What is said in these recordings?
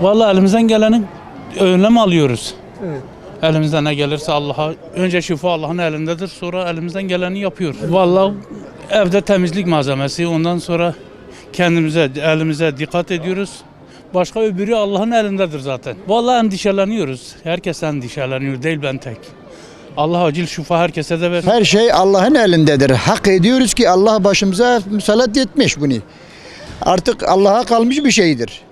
Vallahi elimizden gelenin önlem alıyoruz. Evet. Elimizden ne gelirse Allah'a önce şifa Allah'ın elindedir. Sonra elimizden geleni yapıyoruz. Vallahi evde temizlik malzemesi ondan sonra kendimize elimize dikkat ediyoruz. Başka öbürü Allah'ın elindedir zaten. Vallahi endişeleniyoruz. Herkes endişeleniyor değil ben tek. Allah acil şifa herkese de versin. Her şey Allah'ın elindedir. Hak ediyoruz ki Allah başımıza müsaade etmiş bunu. Artık Allah'a kalmış bir şeydir.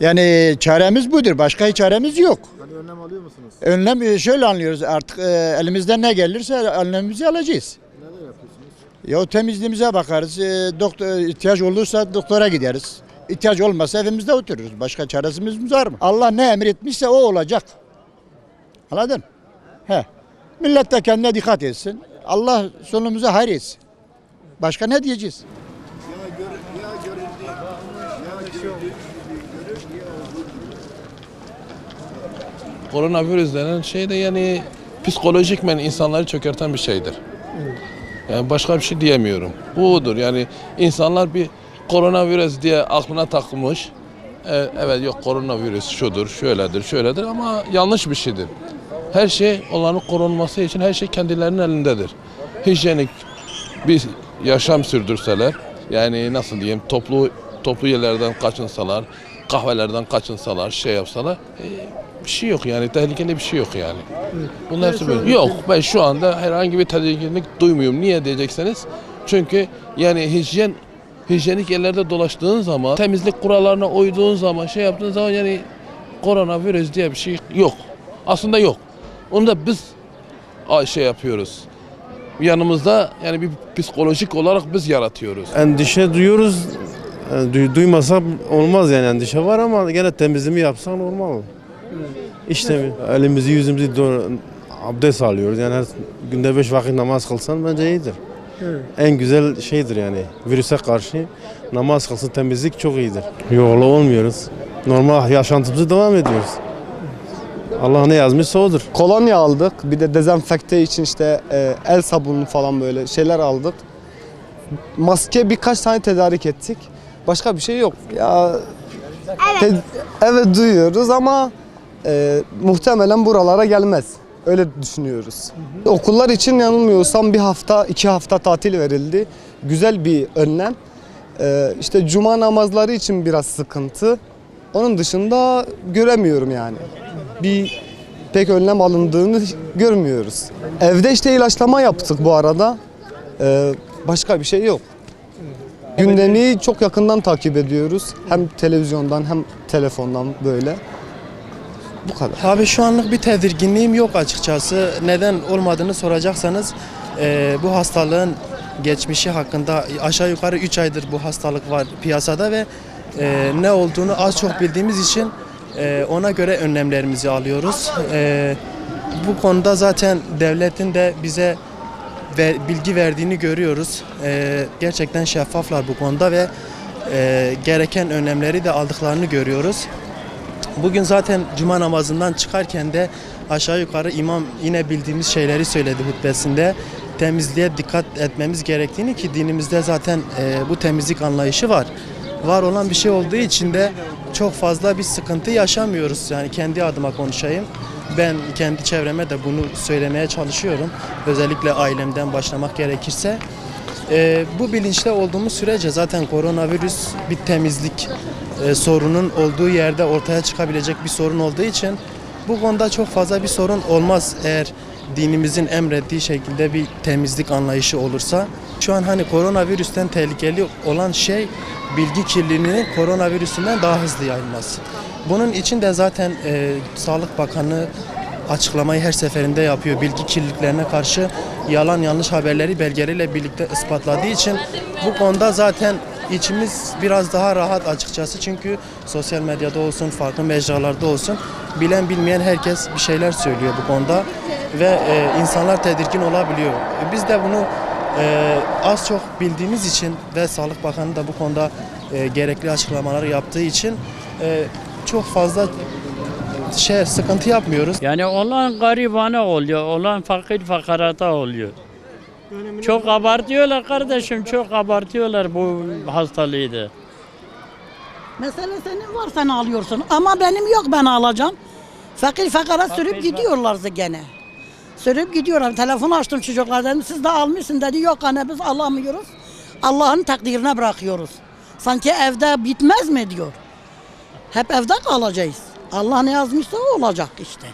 Yani çaremiz budur. Başka hiç çaremiz yok. Hani önlem alıyor musunuz? Önlem e, şöyle anlıyoruz artık e, elimizden ne gelirse önlemimizi alacağız. Neler yapıyorsunuz? Ya temizliğimize bakarız. E, doktor ihtiyaç olursa doktora gideriz. İhtiyaç olmazsa evimizde otururuz. Başka çaresimiz var mı? Allah ne emretmişse o olacak. Anladın? He. Millet de kendine dikkat etsin. Allah sonumuza hayır etsin. Başka ne diyeceğiz? Koronavirüs denen şey de yani psikolojikmen insanları çökerten bir şeydir. Yani başka bir şey diyemiyorum. Budur yani insanlar bir koronavirüs diye aklına takılmış. E, Evet yok koronavirüs şudur, şöyledir, şöyledir ama yanlış bir şeydir. Her şey olanın korunması için her şey kendilerinin elindedir. Hijyenik bir yaşam sürdürseler, yani nasıl diyeyim toplu toplu yerlerden kaçınsalar, kahvelerden kaçınsalar, şey yapsalar e, bir şey yok yani tehlikeli bir şey yok yani. Bunun hepsi böyle. Yok ben şu anda herhangi bir tedirginlik duymuyorum. Niye diyecekseniz çünkü yani hijyen hijyenik yerlerde dolaştığın zaman temizlik kurallarına uyduğun zaman şey yaptığın zaman yani koronavirüs diye bir şey yok. Aslında yok. Onu da biz şey yapıyoruz. Yanımızda yani bir psikolojik olarak biz yaratıyoruz. Endişe duyuyoruz. Yani duy- duymasak olmaz yani endişe var ama gene temizliğimi yapsan normal. İşte elimizi yüzümüzü abdest alıyoruz. Yani her günde beş vakit namaz kılsan bence iyidir. En güzel şeydir yani virüse karşı namaz kılsın temizlik çok iyidir. Yolu olmuyoruz. Normal yaşantımızı devam ediyoruz. Allah ne yazmışsa odur. Kolonya aldık. Bir de dezenfekte için işte e, el sabunu falan böyle şeyler aldık. Maske birkaç tane tedarik ettik. Başka bir şey yok. Ya evet, evet duyuyoruz ama e, muhtemelen buralara gelmez. Öyle düşünüyoruz. Okullar için yanılmıyorsam bir hafta, iki hafta tatil verildi. Güzel bir önlem. E, işte cuma namazları için biraz sıkıntı. Onun dışında göremiyorum yani. Bir pek önlem alındığını görmüyoruz. Evde işte ilaçlama yaptık bu arada. Ee, başka bir şey yok. Gündemi çok yakından takip ediyoruz. Hem televizyondan hem telefondan böyle. Bu kadar. Abi şu anlık bir tedirginliğim yok açıkçası. Neden olmadığını soracaksanız e, bu hastalığın geçmişi hakkında aşağı yukarı 3 aydır bu hastalık var piyasada ve e, ne olduğunu az çok bildiğimiz için e, ona göre önlemlerimizi alıyoruz. E, bu konuda zaten devletin de bize ve bilgi verdiğini görüyoruz. E, gerçekten şeffaflar bu konuda ve e, gereken önlemleri de aldıklarını görüyoruz. Bugün zaten cuma namazından çıkarken de aşağı yukarı imam yine bildiğimiz şeyleri söyledi hutbesinde. Temizliğe dikkat etmemiz gerektiğini ki dinimizde zaten e, bu temizlik anlayışı var. Var olan bir şey olduğu için de çok fazla bir sıkıntı yaşamıyoruz. Yani kendi adıma konuşayım. Ben kendi çevreme de bunu söylemeye çalışıyorum. Özellikle ailemden başlamak gerekirse. Ee, bu bilinçte olduğumuz sürece zaten koronavirüs bir temizlik e, sorunun olduğu yerde ortaya çıkabilecek bir sorun olduğu için bu konuda çok fazla bir sorun olmaz eğer dinimizin emrettiği şekilde bir temizlik anlayışı olursa. Şu an hani koronavirüsten tehlikeli olan şey bilgi kirliliğinin koronavirüsünden daha hızlı yayılması. Bunun için de zaten e, Sağlık Bakanı açıklamayı her seferinde yapıyor. Bilgi kirliliklerine karşı yalan yanlış haberleri belgeleriyle birlikte ispatladığı için bu konuda zaten içimiz biraz daha rahat açıkçası. Çünkü sosyal medyada olsun, farklı mecralarda olsun bilen bilmeyen herkes bir şeyler söylüyor bu konuda ve e, insanlar tedirgin olabiliyor. E, Biz de bunu e, az çok bildiğimiz için ve Sağlık Bakanı da bu konuda e, gerekli açıklamaları yaptığı için e, çok fazla şey sıkıntı yapmıyoruz. Yani olan garibane oluyor, olan fakir fakarata oluyor. Çok abartıyorlar kardeşim, çok abartıyorlar bu hastalığı da. Mesele senin var sen alıyorsun ama benim yok ben alacağım. Fakir fakara sürüp gidiyorlardı gene. Sürüp gidiyorlar. Telefon açtım çocuklar dedim siz de almışsın dedi. Yok anne biz alamıyoruz. Allah'ın takdirine bırakıyoruz. Sanki evde bitmez mi diyor. Hep evde kalacağız. Allah ne yazmışsa o olacak işte.